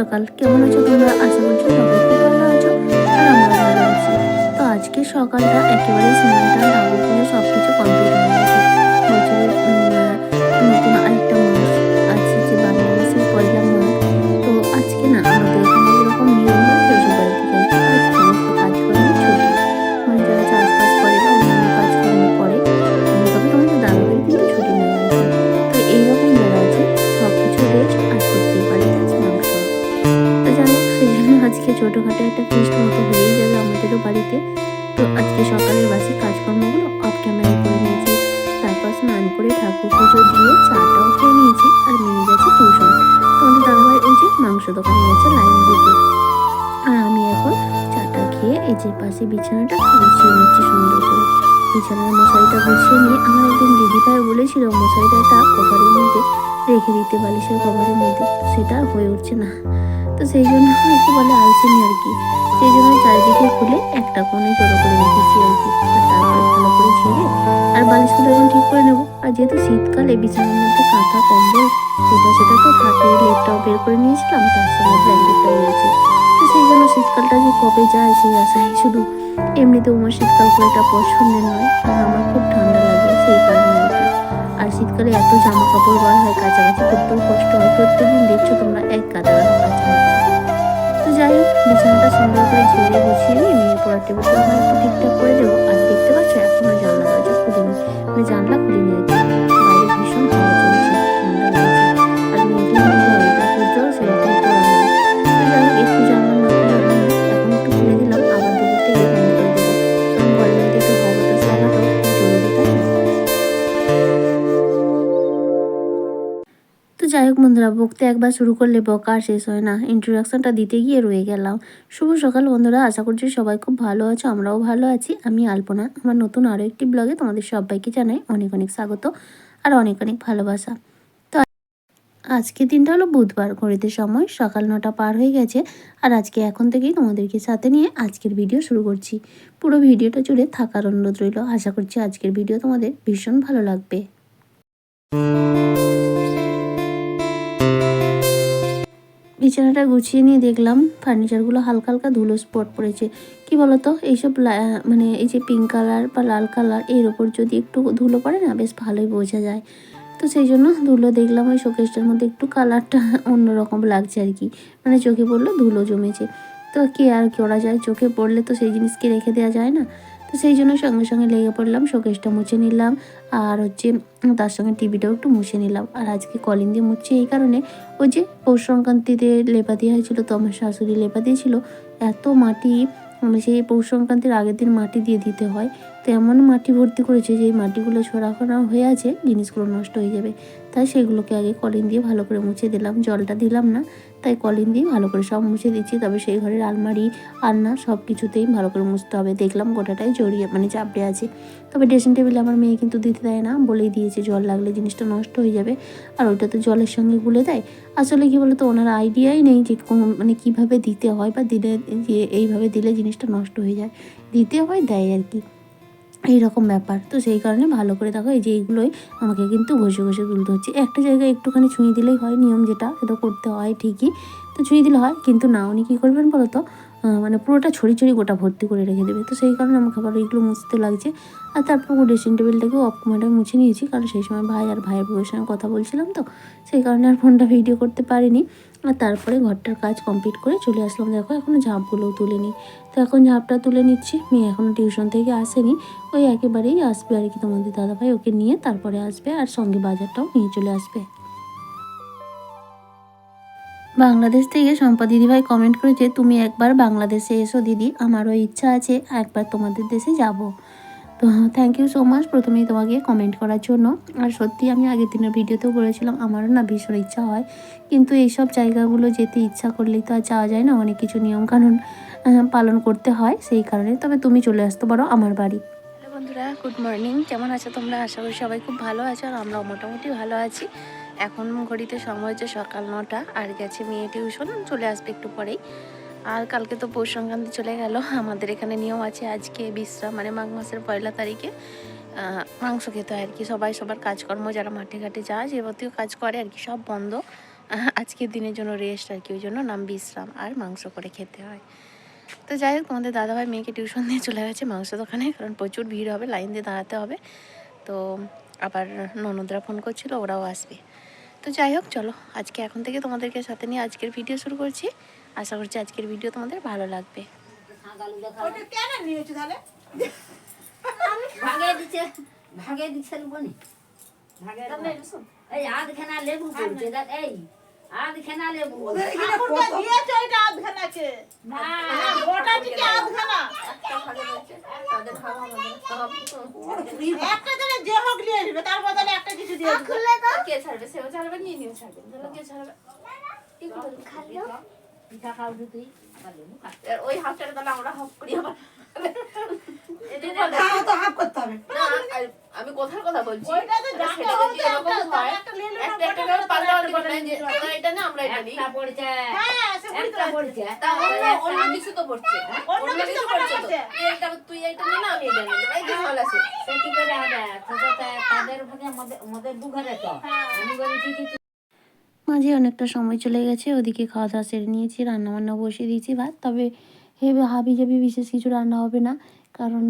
সকাল। কেমন আছো তোমরা? আশা করছ সবাই ভালো আছো। আর আমরা ভালো আছি। তো আজকে সকালটা একেবারে স্নান তো আজকে সকালের বাসি কাজকর্মগুলো অফ ক্যামেরা করে নিয়েছি। তারপর স্নান করে ঠাকুর পুজো দিয়ে চাটাও খেয়ে নিয়েছি আর মেয়ে গেছে টিউশন তোমাদের দাদাভাই ওই যে মাংস দোকানে গেছে লাইন দিতে। আর আমি এখন চাটা খেয়ে এই যে পাশে বিছানাটা গুছিয়ে নিচ্ছি সুন্দর করে। বিছানার মশারিটা গুছিয়ে নিয়ে আমার একদিন দিদিভাই বলেছিল, মশারিটা কভারের মধ্যে রেখে দিতে বালিশের কভারের মধ্যে। সেটা হয়ে উঠছে না। তো সেই জন্য একটু বলে আলসেমি আর কি। সেই জন্য চারিদিকে খুলে একটা কোণে জড়ো করে রেখেছি আর কি। আর তারপরে ভালো করে ঝেড়ে আর বালিশগুলো এখন ঠিক করে নেব। আর যেহেতু শীতকালে বিছানার মধ্যে কাঁথা, কম্বল এটা সেটা তো থাকে লেপটাও বের করে নিয়েছিলাম, তার সঙ্গে ব্ল্যাঙ্কেটটাও রয়েছে তো সেই জন্য শীতকালটা যে কবে যায় সেই আশাই শুধু এমনিতেও আমার শীতকাল খুব একটা পছন্দের নয়, আর আমার খুব ঠান্ডা লাগে সেই কারণে আর কি। আর শীতকালে এত জামা কাপড় বার হয় কাছাকাছি করতেও কষ্ট হয়। প্রত্যেকদিন দেখছ তোমরা এক কাদা যাই হোক, বিছানাটা সুন্দর করে ঝেড়ে বসিয়ে নিয়ে মেয়ের পড়ার টেবিলটা একটু ঠিকঠাক করে দেবো। আর দেখতে পাচ্ছ, এখনও জানলা দরজা খুলিনি। মানে জানলা খুলিনি আর বকতে একবার শুরু করলে বকা আর শেষ হয় না। ইন্ট্রোডাকশনটা দিতে গিয়ে রয়ে গেলাম। শুভ সকাল বন্ধুরা, আশা করছি সবাই খুব ভালো আছো, আমরাও ভালো আছি। আমি আলপনা। আমার নতুন আরও একটি ব্লগে তোমাদের সবাইকে জানাই অনেক অনেক স্বাগত আর অনেক অনেক ভালোবাসা। তো আজকে দিনটা হলো বুধবার, ঘড়িতে সময় সকাল নটা পার হয়ে গেছে আর আজকে এখন থেকেই তোমাদেরকে সাথে নিয়ে আজকের ভিডিও শুরু করছি। পুরো ভিডিওটা জুড়ে থাকার অনুরোধ রইল। আশা করছি আজকের ভিডিও তোমাদের ভীষণ ভালো লাগবে। বিছানাটা গুছিয়ে নিয়ে দেখলাম ফার্নিচারগুলো হালকা হালকা ধুলো স্পট পড়েছে। কি বলতো? এইসব মানে এই যে পিঙ্ক কালার বা লাল কালারের ওপর যদি একটু ধুলো পড়ে না, বেশ ভালোই বোঝা যায়। তো সেই জন্য ধুলো দেখলাম ওই শোকেসটার মধ্যে একটু কালারটা অন্যরকম লাগছে আর কি। মানে চোখে পড়ল ধুলো জমেছে। তো কি আর করা যায়? চোখে পড়লে তো সেই জিনিসকে রেখে দেওয়া যায় না। তো সেই জন্য সঙ্গে সঙ্গে লেগে পড়লাম, শোকেসটা মুছে নিলাম আর হচ্ছে তার সঙ্গে টিভিটাও একটু মুছে নিলাম। আর আজকে কলিং দিয়ে মুছছি এই কারণে ওই যে পৌষ সংক্রান্তিতে লেপা দেওয়া হয়েছিল, তো আমার শাশুড়ি লেপা দিয়েছিল, এত মাটি মানে সেই পৌষ সংক্রান্তির আগের দিন মাটি দিয়ে দিতে হয়। তো এমন মাটি ভর্তি করেছে যে মাটিগুলো ছড়াখড়া হয়ে আছে, জিনিসগুলো নষ্ট হয়ে যাবে। তাই সেগুলোকে আগে কলিন দিয়ে ভালো করে মুছে দিলাম, জলটা দিলাম না, তাই কলিন দিয়ে ভালো করে সব মুছে দিচ্ছি। তবে সেই ঘরের আলমারি, আলনা সব কিছুতেই ভালো করে মুছতে হবে। দেখলাম গোটাটাই জড়িয়ে মানে চাপড়ে আছে। তবে ড্রেসিং টেবিলে আমার মেয়ে কিন্তু দিতে দেয় না, বলেই দিয়েছে জল লাগলে জিনিসটা নষ্ট হয়ে যাবে, আর ওইটা তো জলের সঙ্গে গুলে দেয়। আসলে কি বলতো, ওনার আইডিয়াই নেই যে কোন মানে কীভাবে দিতে হয়, বা দিলে, যে এইভাবে দিলে জিনিসটা নষ্ট হয়ে যায়। দিতে হয়, দেয় আর কি। এইরকম ব্যাপার। তো সেই কারণে ভালো করে দেখো এই যে এইগুলোই আমাকে কিন্তু ঘষে ঘষে তুলতে হচ্ছে। একটা জায়গায় একটুখানি ছুঁয়ে দিলেই হয় নিয়ম যেটা, সেটা করতে হয় ঠিকই। তো ছুঁয়ে দিলে হয়, কিন্তু না, উনি কী করবেন বলো তো? মানে পুরোটা ছড়ি ছড়ি গোটা ভর্তি করে রেখে দেবে। তো সেই কারণে আমাকে আবার এইগুলো মুছতে লাগছে। আর তারপর ড্রেসিং টেবিলটাকেও অফ ক্যামেরা মুছে নিয়েছি। কারণ সেই সময় ভাই আর ভাইয়ের বউয়ের সঙ্গে কথা বলছিলাম তো, সেই কারণে আর ফোনটা ভিডিও করতে পারিনি। তারপরে ঘরটার কাজ কমপ্লিট করে চলে আসলাম। দেখো এখনও ঝাঁপগুলোও তুলে নিই তো এখন ঝাঁপটা তুলে নিচ্ছি। মেয়ে এখনও টিউশন থেকে আসেনি। ওই একেবারেই আসবে আর কি তোমাদের দাদাভাই, ওকে নিয়ে তারপরে আসবে আর সঙ্গে বাজারটাও নিয়ে চলে আসবে। বাংলাদেশ থেকে সম্পা দিদিভাই কমেন্ট করেছে, তুমি একবার বাংলাদেশে এসো দিদি, আমারও ইচ্ছা আছে একবার তোমাদের দেশে যাব। তো থ্যাংক ইউ সো মাচ প্রথমেই তোমাকে কমেন্ট করার জন্য। আর সত্যি আমি আগের দিনের ভিডিওতেও বলেছিলাম, আমারও না ভীষণ ইচ্ছা হয়। কিন্তু এইসব জায়গাগুলো যেতে ইচ্ছা করলেই তো আর যাওয়া যায় না, অনেক কিছু নিয়মকানুন পালন করতে হয় সেই কারণে। তবে তুমি চলে আসতে পারো আমার বাড়ি। হ্যালো বন্ধুরা গুড মর্নিং কেমন আছো তোমরা? আশা করি সবাই খুব ভালো আছো আর আমরাও মোটামুটি ভালো আছি। এখন ঘড়িতে সময় হচ্ছে সকাল নটা, আর গেছে মেয়ে টিউশন, চলে আসবে একটু পরেই। আর কালকে তো পৌষ সংক্রান্তি চলে গেল, আমাদের এখানে নিয়ম আছে আজকে বিশ্রাম মানে মাঘ মাসের পয়লা তারিখে মাংস খেতে হয় আর কি। সবাই সবার কাজকর্ম, যারা মাঠে ঘাটে যায় যাবতীয় কাজ করে আর কি, সব বন্ধ। আজকের দিনের জন্য রেস্ট আর কি, ওই জন্য নাম বিশ্রাম আর মাংস করে খেতে হয়। তো যাই হোক, তোমাদের দাদাভাই মেয়েকে টিউশন দিয়ে চলে গেছে মাংস দোকানে, কারণ প্রচুর ভিড় হবে লাইন দিয়ে দাঁড়াতে হবে। তো আবার ননদরা ফোন করছিল, ওরাও আসবে। তো যাই হোক, চলো, আজকে এখন থেকে তোমাদেরকে সাথে নিয়ে আজকের ভিডিও শুরু করছি। আশা করছি আজকের ভিডিও তোমাদের ভালো লাগবে। যে হোক নিয়ে নিবে তার বদলে একটা কিছু দিয়ে কে ছাড়বে? সেও ছাড়বে নিয়ে নিও ছাড়বে। কে ছাড়বে? পিঠা খাও তুই ওই হাফটারে তাহলে আমরা হাফ করি আবার। আমি কোথার কথা বলছি। হয়, হ্যাঁ তাদের ভাগে আমাদের দু ঘরে তো। আমি তুই মাঝে অনেকটা সময় চলে গেছে, ওদিকে খাওয়া দাওয়া সেরে নিয়েছি রান্নাবান্না বসিয়ে দিয়েছি ভাত। তবে হেবে হাবি জাবি বিশেষ কিছু রান্না হবে না, কারণ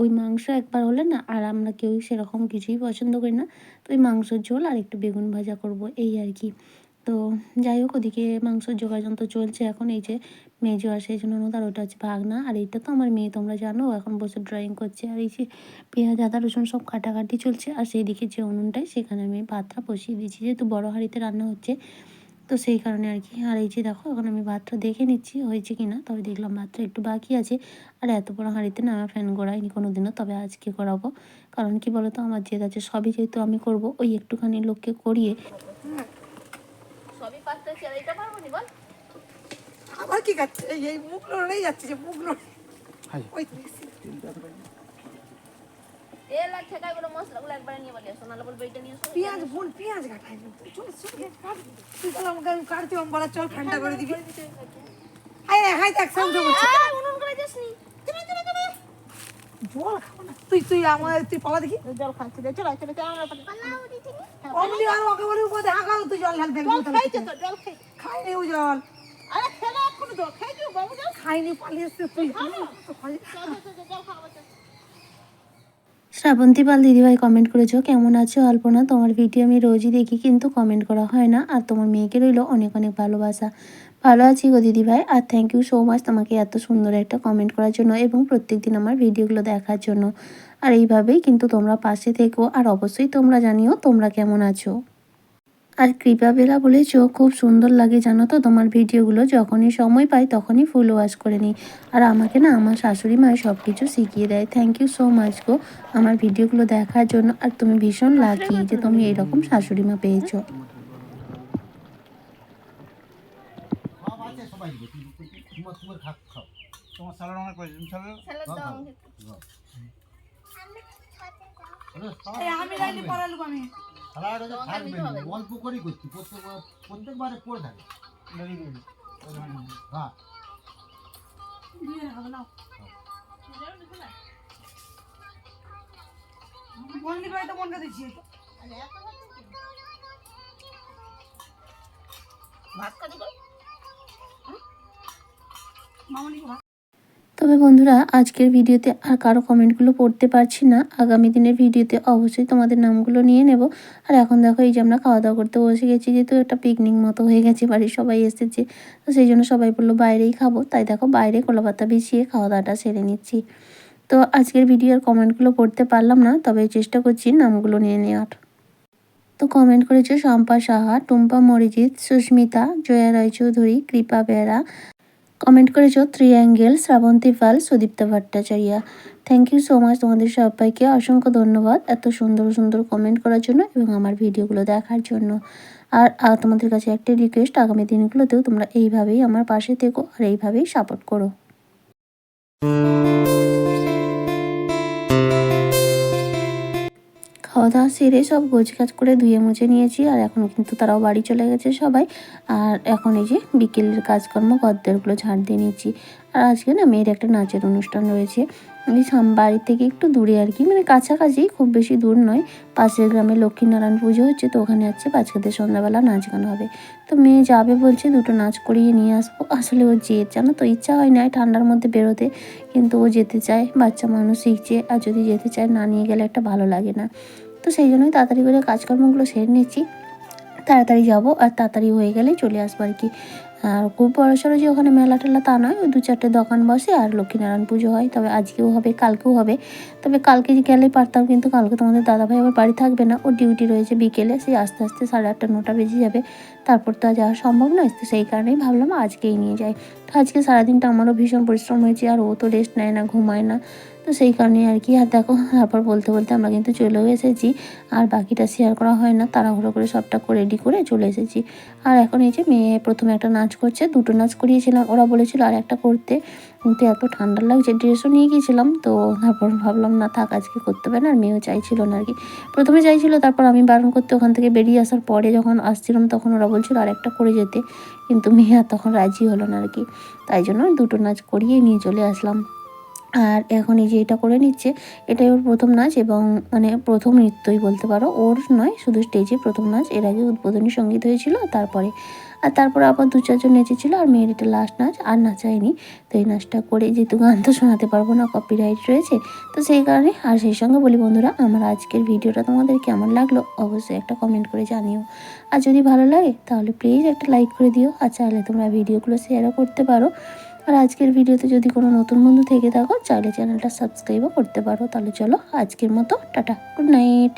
ওই মাংস একবার হলে না আর আমরা কেউ সেরকম কিছুই পছন্দ করি না। তো ওই মাংসর ঝোল আর একটু বেগুন ভাজা করব, এই আর কি। তো যাই হোক, ওদিকে মাংসর যোগাযন্ত্র চলছে এখন। এই যে মেজো আর সেই জন্য তার ওটা হচ্ছে ভাগনা। আর এইটা তো আমার মেয়ে, তোমরা জানো এখন বসে ড্রয়িং করছে। আর এই যে পেঁয়াজ, আদা, রসুন সব কাটাকাটি চলছে। আর সেই দিকে যে উনুনটায়, সেখানে আমি ভাতটা বসিয়ে দিয়েছি। যেহেতু বড় হাঁড়িতে রান্না হচ্ছে, তো সেই কারণে আর কি। আর এই যে দেখো, এখন আমি ভাতটা দেখে নিচ্ছি, হয়েছে কি না? তবে দেখলাম ভাতটা একটু বাকি আছে। আর এত বড় হাঁড়িতে না আমার ফ্যান গড়াইনি কোনো দিনও তবে আজকে করাবো কারণ কি বলতো, আমার জেদ আছে, সবই যেহেতু আমি করব, ওই একটুখানি লোককে করিয়ে সবই আর এটা পারব নি বল? আবার কি খাচ্ছে এই মুখ লড়েই যাচ্ছে যে মুখ লড়ে ওই তেল আর ঠেকাইগুলো মশলাগুলো একবারে নিয়ে বলি সোনালা বলব এটা নিয়ে এসো পেঁয়াজ বোন পেঁয়াজ কাটাই চল চল কাট। তুই আমাকে আমি কাটতে পারব বলা চল ঠান্ডা করে দিবি। হাই হাই দেখ করছে উনুন করে জল খাব না। তুই তুই আমার তুই পালা দেখি। জল খাচ্ছি দে চল চল চল অমনি আর ওকে বলি উপরে হাগাও তুই জল ঢাল জল খাইছে তো জল খাই। খাইনি ও জল। আরে খেলা এখন জল খাইছি বাবু জল। খাইনি পালিয়ে এসছে তুই শ্রাবন্তী পাল দিদিভাই কমেন্ট করেছ কেমন আছো অল্পনা তোমার ভিডিও আমি রোজই দেখি কিন্তু কমেন্ট করা হয় না। আর তোমার মেয়েকে রইল অনেক অনেক ভালোবাসা। ভালো আছি গো দিদিভাই। আর থ্যাংক ইউ সো মাচ তোমাকে এত সুন্দর একটা কমেন্ট করার জন্য এবং প্রত্যেক দিন আমার ভিডিওগুলো দেখার জন্য। আর এইভাবেই কিন্তু তোমরা পাশে থেকো। আর অবশ্যই তোমরা জানিও তোমরা কেমন আছো। আর কৃপা বেলা বলেছ, খুব সুন্দর লাগে জানো তো তোমার ভিডিওগুলো যখনই সময় পাই তখনই ফুল ওয়াশ করে নিই। আর আমাকে না আমার শাশুড়ি মা সব কিছু শিখিয়ে দেয়। থ্যাংক ইউ সো মাচ গো আমার ভিডিওগুলো দেখার জন্য। আর তুমি ভীষণ লাকি যে তুমি এরকম শাশুড়ি মা পেয়েছ। আছে সবাই দিবে তোমার তোমার খাও। তোমার স্যালাড স্যালাড আমি পড়ালু আমি। হচ্ছে থাকবে অল্প করেই করছি প্রত্যেকবার প্রত্যেকবারে পড়ে থাকে। হ্যাঁ। দিয়ে হবে না বললি ভাই তো মনটা দিচ্ছি মামনি ভাত তবে বন্ধুরা, আজকের ভিডিওতে আর কারও কমেন্টগুলো পড়তে পারছি না। আগামী দিনের ভিডিওতে অবশ্যই তোমাদের নামগুলো নিয়ে নেব। আর এখন দেখো, এই যে আমরা খাওয়া দাওয়া করতে বসে গেছি, যেহেতু একটা পিকনিক মতো হয়ে গেছে, বাড়ির সবাই এসেছে। তো সেই জন্য সবাই বলল, বাইরেই খাব। তাই দেখো, বাইরে কলাপাতা বিছিয়ে খাওয়া দাওয়াটা সেরে নিচ্ছি। তো আজকের ভিডিওর কমেন্টগুলো পড়তে পারলাম না, তবে চেষ্টা করছি নামগুলো নিয়ে নেওয়ার। তো কমেন্ট করেছে শম্পা সাহা, টুম্পা মরিজিৎ সুস্মিতা, জয়া রায়চৌধুরী, কৃপা বেরা কমেন্ট করেছ? Three angle Srabanti Pal Sudipta Bhattacharya thank you so much তোমাদের সবাইকে। অসংখ্য ধন্যবাদ এত সুন্দর সুন্দর কমেন্ট করার জন্য এবং আমার ভিডিওগুলো দেখার জন্য। আর আর তোমাদের কাছে একটি রিকোয়েস্ট আগামী দিনগুলোতেও তোমরা এইভাবেই আমার পাশে থেকো আর এইভাবেই সাপোর্ট করো। খাওয়া দাওয়া সেরে সব গোছ কাজ করে ধুয়ে মুছে নিয়েছি, আর এখন কিন্তু তারাও বাড়ি চলে গেছে সবাই। আর এখন এই যে বিকেলের কাজকর্ম, গদ্দেরগুলো ঝাড় দিয়ে নিচ্ছি। আর আজকে না মেয়ের একটা নাচের অনুষ্ঠান রয়েছে। বাড়ি থেকে একটু দূরে আর কি মানে কাছাকাছি, খুব বেশি দূর নয়। পাশের গ্রামে লক্ষ্মীনারায়ণ পুজো হচ্ছে, তো ওখানে যাচ্ছে, বাচ্চাদের সন্ধ্যাবেলা নাচ গান হবে। তো মেয়ে যাবে বলছে, দুটো নাচ করিয়ে নিয়ে আসব। আসলে ওর জেদ, জানো তো, ইচ্ছা হয় না ঠান্ডার মধ্যে বেরোতে। কিন্তু ও যেতে চায়, বাচ্চা মানুষ শিখছে, আর যদি যেতে চায়, না নিয়ে গেলে একটা ভালো লাগে না। তো সেই জন্যই তাড়াতাড়ি করে কাজকর্মগুলো সেরে নিচ্ছি। তাড়াতাড়ি যাব, আর তাড়াতাড়ি হয়ে গেলেই চলে আসব আর কি। আর খুব বড় সড়ো যে ওখানে মেলা টেলা তা নয়, ওই দু চারটে দোকান বসে আর লক্ষ্মীনারায়ণ পুজো হয়। তবে আজকেও হবে, কালকেও হবে। তবে কালকে গেলে পারতাম, কিন্তু কালকে তোমাদের দাদাভাই আবার বাড়ি থাকবে না। ও ডিউটি রয়েছে বিকেলে, সেই আস্তে আস্তে সাড়ে আটটা, নটা বেজে যাবে। তারপর তো আর যাওয়া সম্ভব নয়, তো সেই কারণেই ভাবলাম আজকেই নিয়ে যাই। তো আজকে সারাদিনটা আমারও ভীষণ পরিশ্রম হয়েছে, আর ও তো রেস্ট নেয় না, ঘুমায় না। তো সেই কারণে আর কি, আর দেখো, তারপর বলতে বলতে আমরা কিন্তু চলেও এসেছি, আর বাকিটা শেয়ার করা হয় না, তাড়াহুড়ো করে সবটা করে রেডি করে চলে এসেছি। আর এখন এই যে মেয়ে প্রথমে একটা নাচ করছে, দুটো নাচ করিয়েছিলাম, ওরা বলেছিল আর একটা করতে। কিন্তু এত ঠান্ডা লাগছে ড্রেসও নিয়ে গিয়েছিলাম তো তারপর ভাবলাম, না, থাক, আজকে করতে হবে না। আর মেয়েও চাইছিল না আর কি প্রথমে চাইছিল, তারপর আমি বারণ করতে ওখান থেকে বেরিয়ে আসার পরে যখন আসছিলাম, তখন ওরা বলছিল আর একটা করে যেতে। কিন্তু মেয়ে আর তখন রাজি হলো না আর কি তাই জন্য দুটো নাচ করিয়ে নিয়ে চলে আসলাম। আর এখন এই যে এটা করে নিচ্ছে, এটাই ওর প্রথম নাচ এবং মানে প্রথম নৃত্যই বলতে পারো। ওর নয়, শুধু স্টেজে প্রথম নাচ। এর আগে উদ্বোধনী সংগীত হয়েছিল, তারপরে আর তারপরে আবার দু চারজন নেচেছিল আর মেয়ের এটা লাস্ট নাচ, আর নাচায়নি। তো এই নাচটা করে যেহেতু গান তো শোনাতে পারব না কপিরাইট রয়েছে, তো সেই কারণে আর সেই সঙ্গে বলি বন্ধুরা, আমার আজকের ভিডিওটা তোমাদের কেমন লাগল অবশ্যই একটা কমেন্ট করে জানিও। আর যদি ভালো লাগে, তাহলে প্লিজ একটা লাইক করে দিও, আর চাইলে তোমরা ভিডিওগুলো শেয়ারও করতে পারো। আর আজকের ভিডিওতে যদি কোনো নতুন বন্ধু থেকে থাকো, চাইলে চ্যানেলটা সাবস্ক্রাইবও করতে পারো। তাহলে চলো আজকের মতো, টাটা গুড নাইট